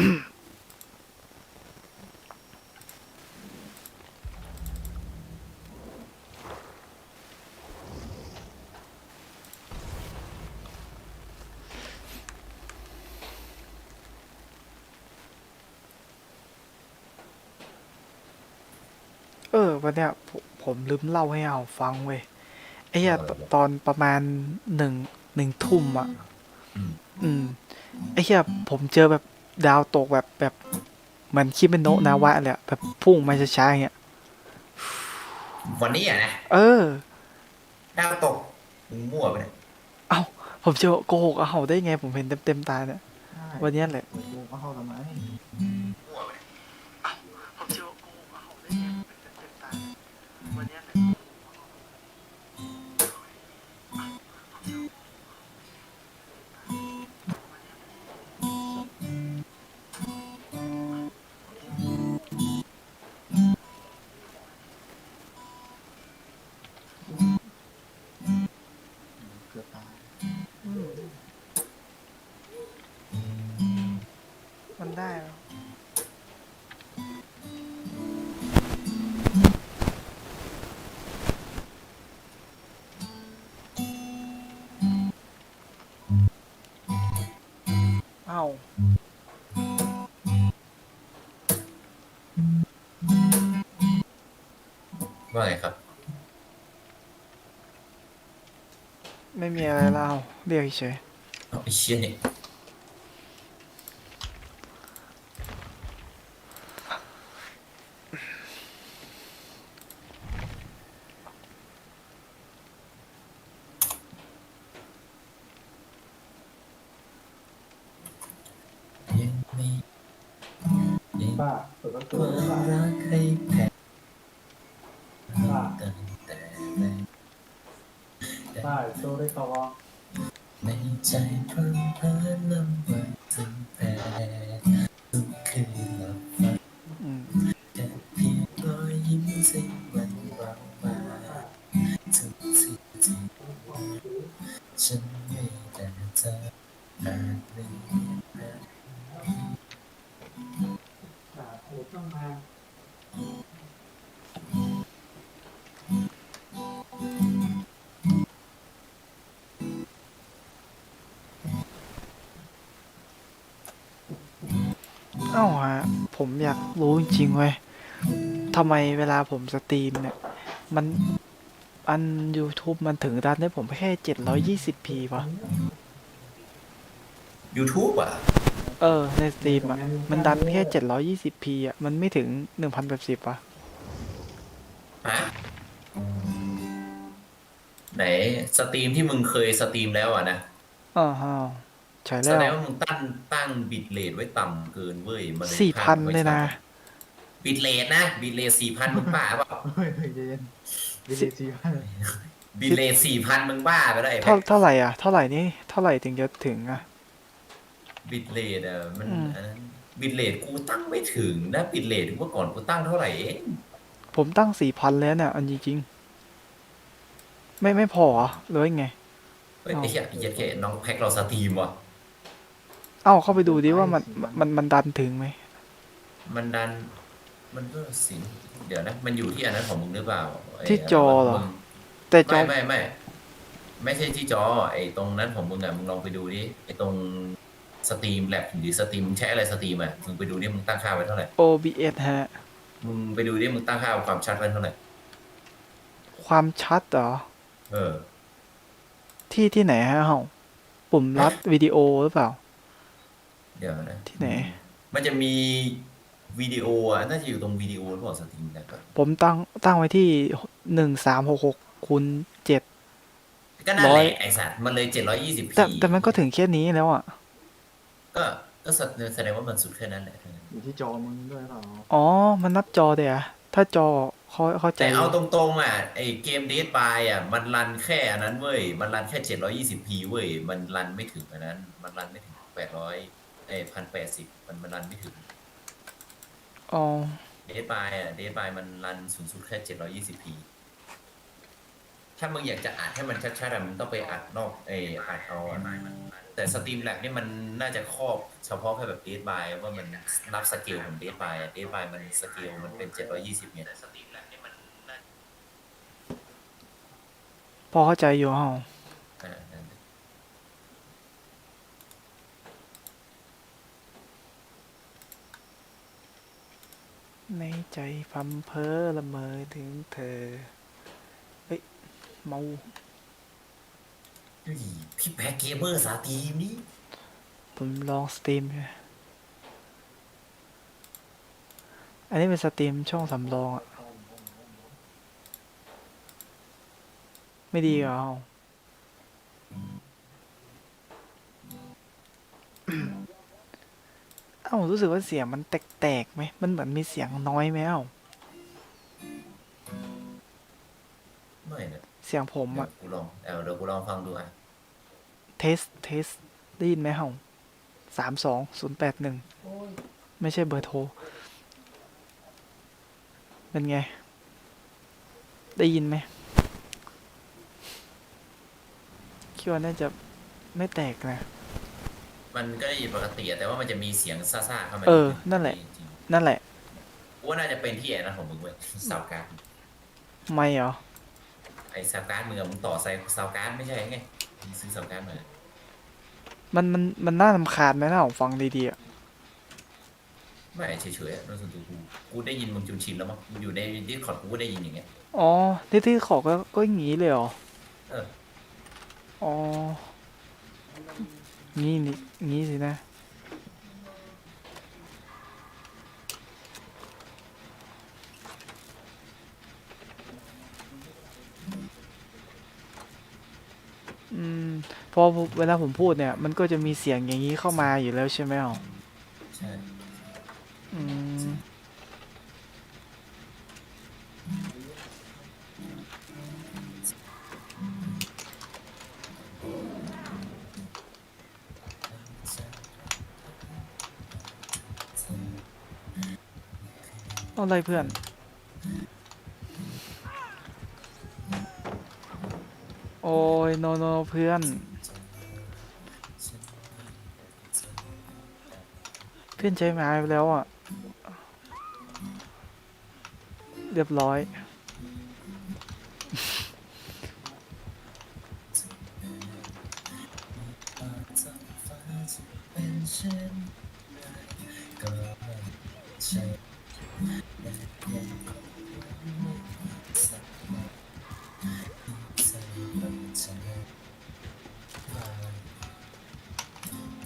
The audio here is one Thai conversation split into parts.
เออวันเนี้ยผมผมลืมเล่าให้เอาฟังเว้ยไอ้เหี้ยเออตตอนประมาณหนึ่งหนึ่งทุ่มอะ อืมอืมไอ้เหี้ยผมเจอแบบ ดาวตกแบบแบบเหมันคิดเป็นโนะนาวะเลยอะแบบพุ่งมาช้าๆอย่างเงี้ยวันนี้อะนะเออ ดาวตกมึงมั่วไปเนี่ยเอ้าผมเจอโกหกเอาได้ไงผมเห็นเต็มเต็มๆตาเนี่ยวันเนี้ยแหละกูก็เข้าทำไมมั่ มันได้แล้วเอ้าว่าไงครับ ไม่มีอะไรเล่าเรียกเฉย เอาไอ้เชี่ยเนี่ย ยังบ้าเปิดประตูความบ้ารักให้แพ้บ้าตั้งแต่แรกบ้าโตได้ต่อในใจพร่ำพร้าลำบากถึงแพ้ บ้าโอ้ต้องมาเอ้าฮะผมอยากรู้จริงๆเว้ยทำไมเวลาผมสตรีมเนี่ย มันอัน YouTube มันถึงดันให้ผมแค่ 720p วะยูทูบอะ เออ ในสตรีมอะ มันดันแค่ 720p อะ มันไม่ถึง 1080วะฮะไหนสตรีมที่มึงเคยสตรีมแล้วอะนะอ๋อฮะใช่แสแล้วดงว่ามึงตั้งตั้งบิตเรทไว้ต่ำเกินเว้ยมันเลยสี่พันภาพไม่เลยนะชัดบิตเรทนะบิตเรทสี่พันมึงบ้าเปล่าเฮ้ยเย็นดีดีซีบ้าบิตเรทสี่พันมึงบ้าไปแล้วไอ้เท่าเท่าไหร่อะ เท่าไหร่นี่ เท่าไหร่ถึงจะถึงอะ บิตเรทอะมันอืม อันนั้นบิตเรทกูตั้งไม่ถึงนะบิตเรทเมื่อก่อนกูตั้งเท่าไหร่เองผมตั้ง4,000แล้วเนี่ยอันจริงๆไม่ไม่พอเหรอหรือว่าไง เฮ้ยอ๋อ ไอ้เหี้ยไอ้เหี้ยแค่น้องแพ็กเราสตรีมว่ะ เอ้าเข้าไปดูดิว่ามันมันมันดันถึงไหมมันดัน มันก็สิงเดี๋ยวนะ มันอยู่ที่อันนั้นของมึงหรือเปล่าไที่จอเหรอ มึงแต่จอไม่ไม่ไม่ไม่ใช่ที่จอ ไอ้ตรงนั้นของมึงอะมึงลองไปดูดิไอ้ตรง สตรีมแลบหรือสตรีมมึงใช้อะไรสตรีมอะมึงไปดูดิมึงตั้งค่าไว้เท่าไหร่ OBS ฮะ มึงไปดูดิมึงตั้งค่าความชัดไว้เท่าไหร่ ความชัดเหรอ เออ ที่ที่ไหนฮะเฮาปุ่มรัดวิดีโอหรือเปล่า เดี๋ยวนะที่ไหน มันจะมีวิดีโออะน่าจะอยู่ตรงวิดีโอหรือเปล่าสตรีมนะครับผมตั้งตั้งไว้ที่หนึ่งสามหกหกคูณเจ็ด ก็นั่นร้แหอย ละไอสัตว์มันเลยเจ็ดร้อยยี่สิบแต่แต่มันก็ถึงแค่นี้แล้วอะ ก็ก็แสดงว่ามันสุดแค่นั้นแหละอยู่ที่จอมึงด้วยเปล่าอ๋อ มันนับจอเดี๋ยวถ้าจอเขาเข้าใจแต่เอาตรงๆอะไอเกมเดทบายอะมันรันแค่อันนั้นเว้ยมันรันแค่เจ็ดร้อยี่สิบพีเว้ยมันรันไม่ถึงอันนั้น มันรันไม่ถึงแปดร้อยไอพันแปดสิบมันมันรันไม่ถึงอ๋อเดทบายอะเดทบายมันรันสูงสุดแค่เจ็ดร้อยี่สิบพีถ้ามึงอยากจะอัดให้มันชัดๆอะมึงต้องไปอัดนอกเอออัดเอาอะ แต่สตรีมแลบนี่มันน่าจะครอบเฉพาะแค่แบบเดทบายว่ามันนับสเกลของเดทบายเดทบายมันสเกลมันเป็น720เนี่ยแต่สตรีมแลบนี่มันน่าพอเข้าใจอยู่เฮาอ่านั่นแหละในใจพัมเพอละเมอถึงเธอ เฮ้ย เมา อุ้ยพี่แพ็กเกมเมอร์สาตรีมนี่ผมลองสตรีมอยู่อันนี้เป็นสตรีมช่องสำรองอะไม่ดีเหรอเอ้ารู้สึกว่าเสียงมันแตกๆไหม มันเหมือนมีเสียงน้อยไหมเอ้า เสียงผมเดี๋ยอะวกูลองเดี๋ยวเดี๋ยวกูลองฟังดูอะเทสเทสได้ยินไหมเฮาสามสองศูนย์แปดหนึ่งไม่ใช่เบอร์โทร เป็นไง ได้ยินไหมคิดว่าน่าจะไม่แตกนะ มันก็ได้ยินปกติอะแต่ว่ามันจะมีเสียงซ่าๆเข้ามาเออนั่นแหละ จริงนั่นแหละ ๆกูว่าน่าจะเป็นที่ไอ้นั่นของมึงเว้ยซาวการ์ดไม่เหรอ ไอ้ซาวการ์ดมึงอะมึงต่อใส่ซาวการ์ดไม่ใช่ไงมึงซื้อซาวการ์ดมามันมันมันน่าลำคาญไหมถ้าผมฟังดีๆอะไม่เฉยๆอะโดยส่วนตัวกูกูได้ยินมึงจนชินแล้วมั้งกูอยู่ในดิสคอร์ดกูก็ได้ยินอย่างเงี้ย อ๋อที่ที่ขอก็ก็อย่างงี้เลยเหรอเออ อ๋องี้นี่งี้สินะ อื มพอผมเวลาผมพูดเนี่ย มันก็จะมีเสียงอย่างนี้เข้ามาอยู่แล้วใช่ไหมอ๋อใช่อืมอะไรเพื่อน โอ้ยโนโนเพื่อน เพื่อนใช้ไม้ไปแล้วอะ เรียบร้อย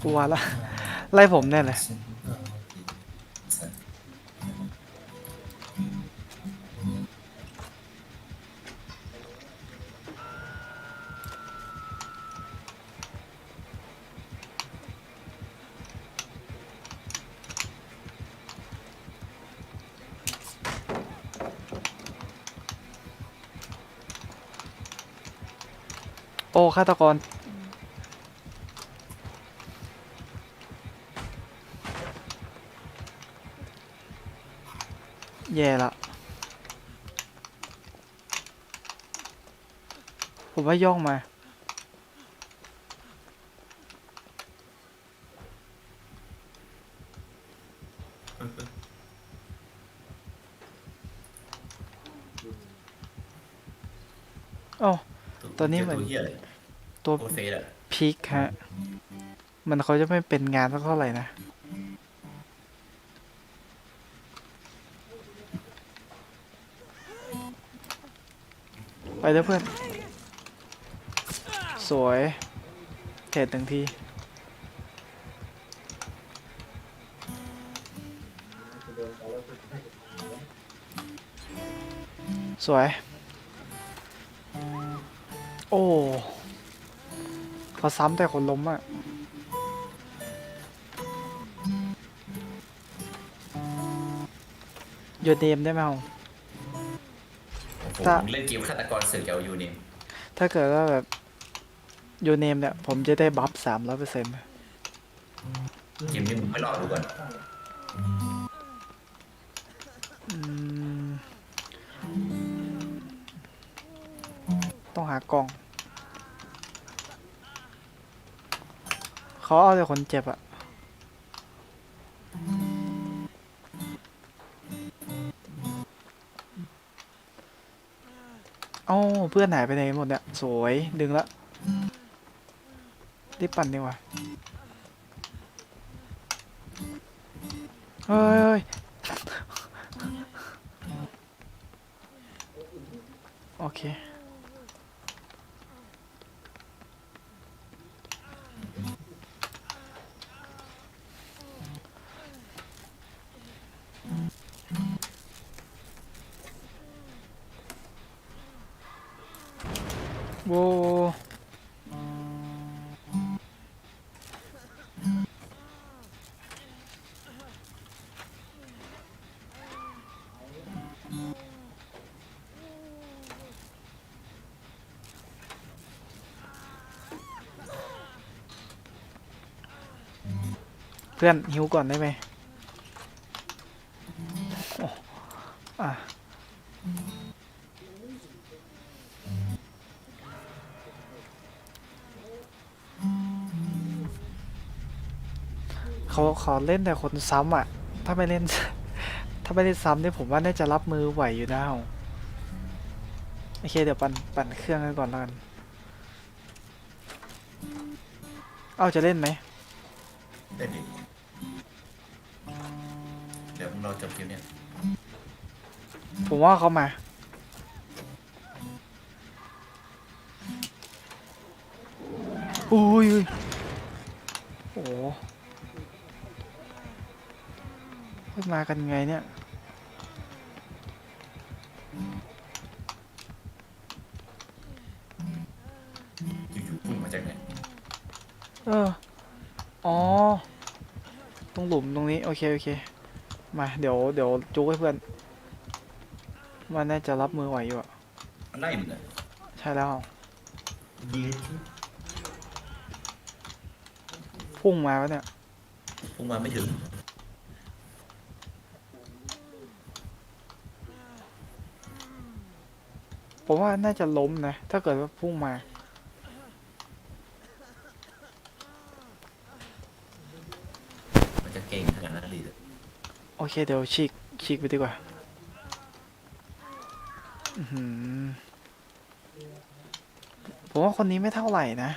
กลัวละ ไล่ผมแน่เลย โอ้ฆาตกร แย่ละ ผมว่าย่องมาโอ้ ตอนนี้เหมือนตัวเหี้ยอะไรตัวโคตรเฟสอะพีคฮะ มันเขาจะไม่เป็นงานสักเท่าไหร่นะ ไปแล้วเพื่อน สวยเทรดหนึ่งที สวยโอ้เขาซ้ำแต่คนล้มอะโยนเนมได้ไหมเอาโอ้โหถ้ามึงเล่นเกมฆาตกรเสือกจะเอาอยู่เนี่ยถ้าเกิดว่าแบบโยนเนมเนี่ย ผมจะได้บัฟสามร้อยเปอร์เซ็นต์เกมนี้มึงไม่รอดดูก่อนอืมต้องหากล่อง เขาเอาแต่คนเจ็บอะเอ้เพื่อนหายไปไหนหมดเนี่ย สวยดึงละรีบปั่นดีกว่าเฮ้ยโอเค พื่อนหิวก่อนได้ไหมอะเขาขาเล่นแต่คนซ้ำอะ ถ้าไม่เล่น ถ้าไม่เล่นซ้ำเนี่ยผมว่าน่าจะรับมือไหวอยู่นะโอเคเดี๋ยวปั่นปั่นเครื่องกันก่อนแล้วกัน เอาจะเล่นไหมได้ดิเดี๋ยว เราจบเกมเนี้ยผมว่าเขามา อุ้ยอุ้ยโอ้โหเฮ้ยมากันไงเนี่ย อยู่ๆพุ่งมาจากไหนเออ อ๋อ ตรงหลุมตรงนี้ โอเค โอเค มาเดี๋ยวเดี๋ยวจุกให้เพื่อนมันน่าจะรับมือไหวอยู่อะมันไล่มึงอะใช่แล้วยืดพุ่งมาปะเนี่ยพุ่งมาไม่ถึงผมว่าน่าจะล้มนะ ถ้าเกิดว่าพุ่งมา มันจะเก่งขนาดนั้นเลยเหรอ โอเคเดี๋ยวฉีกฉีกไปดีกว่าอือหือผมว่าคนนี้ไม่เท่าไหร่นะ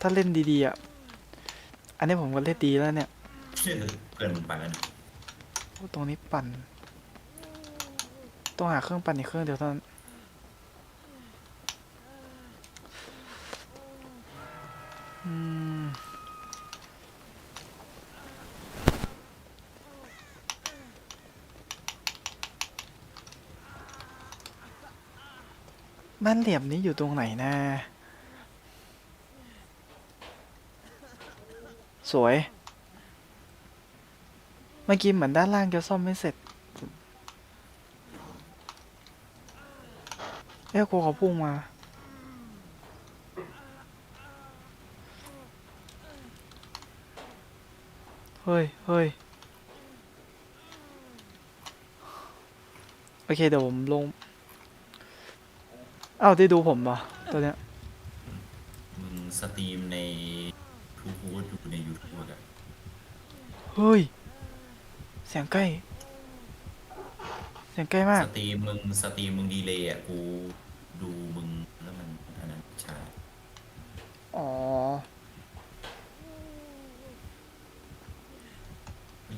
ถ้าเล่นดีๆอะ อันนี้ผมก็เล่นดีแล้วเนี่ยเพื่อนมึงไปแล้วนะโอ้ตรงนี้ปั่น ต้องหาเครื่องปั่นอีกเครื่องเดียวเท่านั้นอืม บ้านเหลี่ยมนี้อยู่ตรงไหนนะสวย เมื่อกี้เหมือนด้านล่างจะซ่อมไม่เสร็จเอ้ยกูเขาพุ่งมา เฮ้ยเฮ้ยโอเค เดี๋ยวผมลง อ้าวได้ดูผมปะตัวเนี้ยมึงสตรีมในทูบูดูในยูทูบอะเฮ้ยเสียงใกล้เสียงใกล้มาก สตรีมมึงสตรีมมึงดีเลยอะกูดูมึงแล้วมันอันนั้นช้าอ๋อ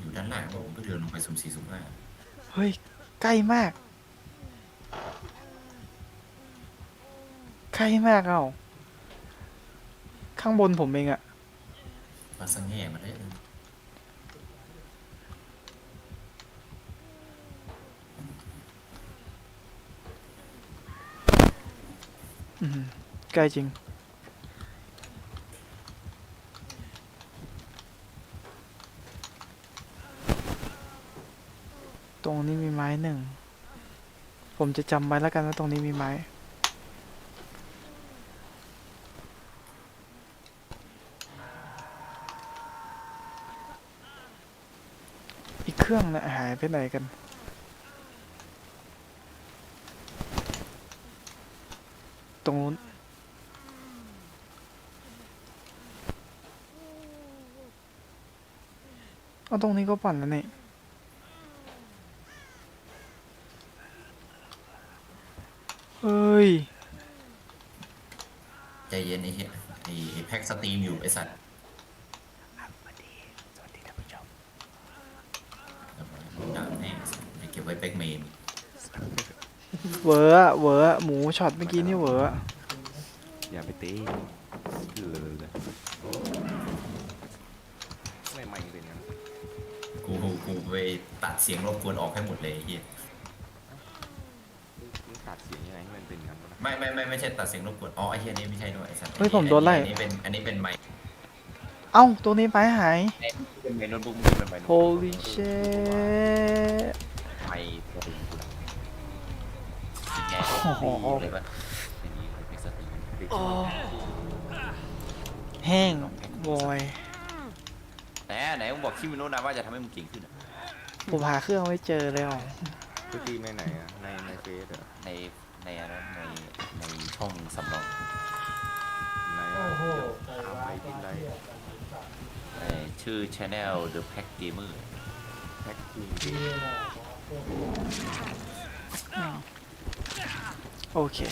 อยู่ด้านล่างผมก็เดินลงไปสุ่มสี่สุ่มห้าเฮ้ย ใกล้มาก ใกล้มากเอ้าข้างบนผมเองอะมาสังแง่มาได้เลยอืมใกล้จริง ตรงนี้มีไม้หนึ่ง ผมจะจำไว้แล้วกันว่าตรงนี้มีไม้ เครื่องนะหายไปไหนกัน ตรงนู้นเอาตรงนี้ก็ปั่นแล้วนี่เฮ้ย ใจเย็นไอ้เหี้ยไอ้แพ็กสตรีมอยู่ไอ้สัตว์ เวอร์อะเวอร์อะหมูช็อตเมื่อกี้นี่เวอร์อะอย่าไปตีคือเลยไม่ไม่เป็นงั้นกูกูไปตัดเสียงรบกวนออกให้หมดเลยไอ้เหี้ยมึงตัดเสียงยังไงให้มันเป็นงั้นวะนะไม่ไม่ไม่ไม่ใช่ตัดเสียงรบกวนอ๋อไอ้เหี้ยนี่ไม่ใช่ด้วยไอ้สัตว์เฮ้ยผมโดนไล่ อันนี้เป็นอันนี้เป็นไมค์เอ้าตัวนี้ไปหาย เป็นไมโน้ตบุ๊กมึงเป็นไมโน้ตบุ๊ก holy shit ไมตัวเองกูนะ เป็นไงโอ้โหเลยปะเป็นอย่างนี้เลยเป็นสตรีมเด็กโอ้แห้งบอยไหนไหนมึงบอกคิมิโนะนะว่าจะทำให้มึงเก่งขึ้นอะผมหาเครื่องไม่เจอแล้วสตรีมในไหนอะในในเฟซเหรอในในอะไรในในช่องสำรองในโอ้โหเดี๋ยวทำไปกินไรในชื่อ Channel The Pack Gamer แพ็กกิ้ง Okay.